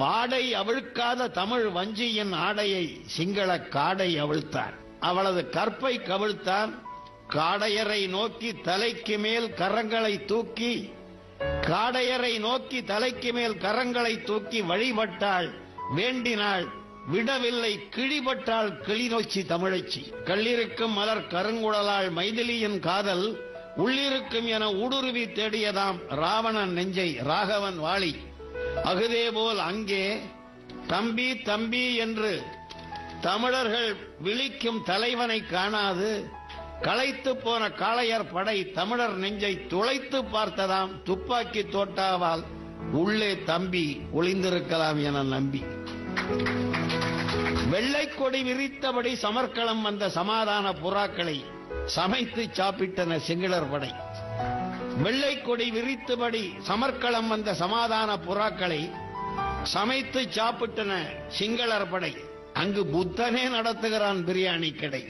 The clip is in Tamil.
வாடை அவிழ்க்காத தமிழ் வஞ்சியின் ஆடையை சிங்கள காடை அவிழ்த்தான் அவளது கற்பை கவிழ்த்தான் காடையரை நோக்கி தலைக்கு மேல் கரங்களை தூக்கி காடையரை நோக்கி தலைக்கு மேல் கரங்களை தூக்கி வழிபட்டாள் வேண்டினாள் விடவில்லை கிழிபட்டாள் கிளிநொச்சி தமிழச்சி. கல்லிருக்கும் மலர் கருங்குடலாள் மைதிலியின் காதல் உள்ளிருக்கும் என ஊடுருவி தேடியதாம் ராவணன் நெஞ்சை ராகவன் வாளி. அகுதே போல் அங்கே தம்பி தம்பி என்று தமிழர்கள் விழிக்கும் தலைவனை காணாது களைத்து போன காளையர் படை தமிழர் நெஞ்சை துளைத்து பார்த்ததாம் துப்பாக்கி தோட்டாவால் உள்ளே தம்பி ஒளிந்திருக்கலாம் என நம்பி. வெள்ளை கொடி விரித்தபடி சமர்க்களம் வந்த சமாதான புறாக்களை சமைத்து சாப்பிட்டன சிங்களர் படை. வெள்ளை கொடி விரித்தபடி சமர்க்களம் வந்த சமாதான புறாக்களை சமைத்து சாப்பிட்டன சிங்களர் படை. அங்கு புத்தனே நடத்துகிறான் பிரியாணி கடை.